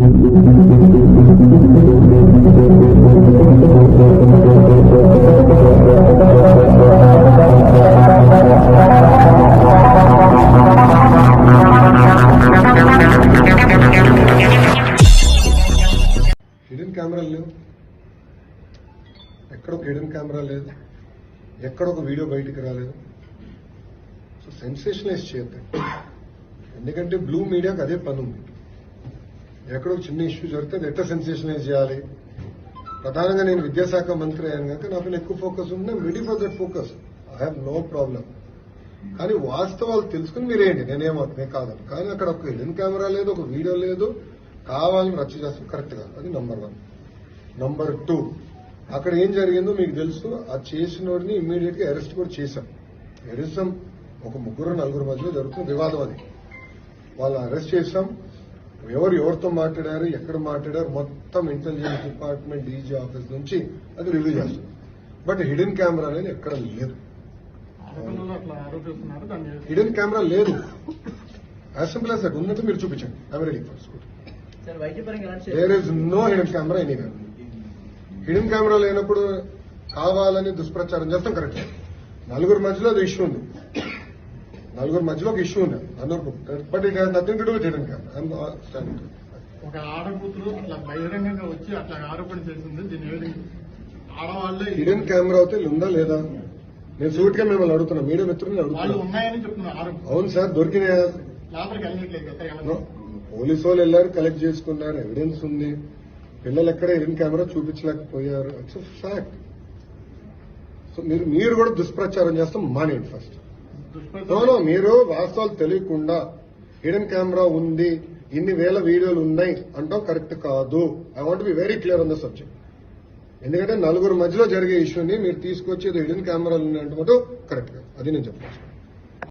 Hidden కెమెరాలు లేవు. ఎక్కడ ఒక హిడెన్ కెమెరా లేదు. ఎక్కడ ఒక వీడియో బయటికి రాలేదు. సో సెన్సేషనలైజ్ చేయొద్దు. ఎందుకంటే బ్లూ మీడియాకి అదే పని ఉంది. ఎక్కడో చిన్న ఇష్యూ జరిగితే అది ఎట్లా సెన్సేషనైజ్ చేయాలి? ప్రధానంగా నేను విద్యాశాఖ మంత్రి అయ్యాను కనుక నా పైన ఎక్కువ ఫోకస్ ఉంటే ready for that focus I have no problem కానీ వాస్తవాలు తెలుసుకుని మీరేయండి. నేనేమవుతుంది నేను కాదు. కానీ అక్కడ ఒక హిడెన్ కెమెరా లేదు ఒక వీడియో లేదు. కావాలని రచ్చ చేస్తాం. కరెక్ట్ కాదు అది నంబర్ వన్ నంబర్ టూ అక్కడ ఏం జరిగిందో మీకు తెలుసు. ఆ చేసినోడిని ఇమ్మీడియట్గా అరెస్ట్ కూడా చేశాం. అరెస్ట్ ఒక ముగ్గురు నలుగురు మధ్యలో జరుగుతున్న వివాదం అది. వాళ్ళని అరెస్ట్ చేశాం. ఎవరు ఎవరితో మాట్లాడారు ఎక్కడ మాట్లాడారు మొత్తం ఇంటెలిజెన్స్ డిపార్ట్మెంట్ డీజీ ఆఫీస్ నుంచి అది రివ్యూ చేస్తాం బట్ హిడెన్ కెమెరా అనేది ఎక్కడ లేదు. హిడెన్ కెమెరా లేదు. యాజ్ సింపుల్ యాజ్ దట్ ఉన్నట్టు మీరు చూపించండి. I'm ready for sir there is no hidden camera anywhere hidden camera లేనప్పుడు కావాలని దుష్ప్రచారం చేస్తాం కరెక్ట్ నలుగురు మధ్యలో అది ఇష్యూ ఉంది. నలుగురు మధ్యలో ఒక ఇష్యూ ఉంది అందరు but it nothing to do with hidden ఒక ఆడకూతురు అట్లా బహిరంగంగా వచ్చి అట్లా ఆరోపణ చేసింది. దీని ఆడవాళ్ళే హిడెన్ కెమెరా అయితే ఉందా లేదా? నేను సూట్గా మిమ్మల్ని అడుగుతున్నా. మీడియా మిత్రులు అవును సార్ దొరికిన లోపలికి వెళ్ళట్లేదు కదా No. ఏమన్నా? పోలీసు వాళ్ళు వెళ్ళారు కలెక్ట్ చేసుకున్నారు ఎవిడెన్స్ ఉంది. పిల్లలు ఎక్కడ హిడెన్ కెమెరా చూపించలేకపోయారు. ఇట్స్ ఫ్యాక్ట్ సో మీరు మీరు కూడా దుష్ప్రచారం చేస్తాం మానేయండి ఫస్ట్ నోనో మీరు వాస్తవాలు తెలియకుండా హిడెన్ కెమెరా ఉంది ఇన్ని వేల వీడియోలు ఉన్నాయి అంటాం కరెక్ట్ కాదు. I want be very clear on the subject ఎందుకంటే నలుగురు మధ్యలో జరిగే ఇష్యూని మీరు తీసుకొచ్చి హిడెన్ కెమెరాలు ఉన్నాయి అంటే కరెక్ట్ కాదు అది నేను చెప్పాను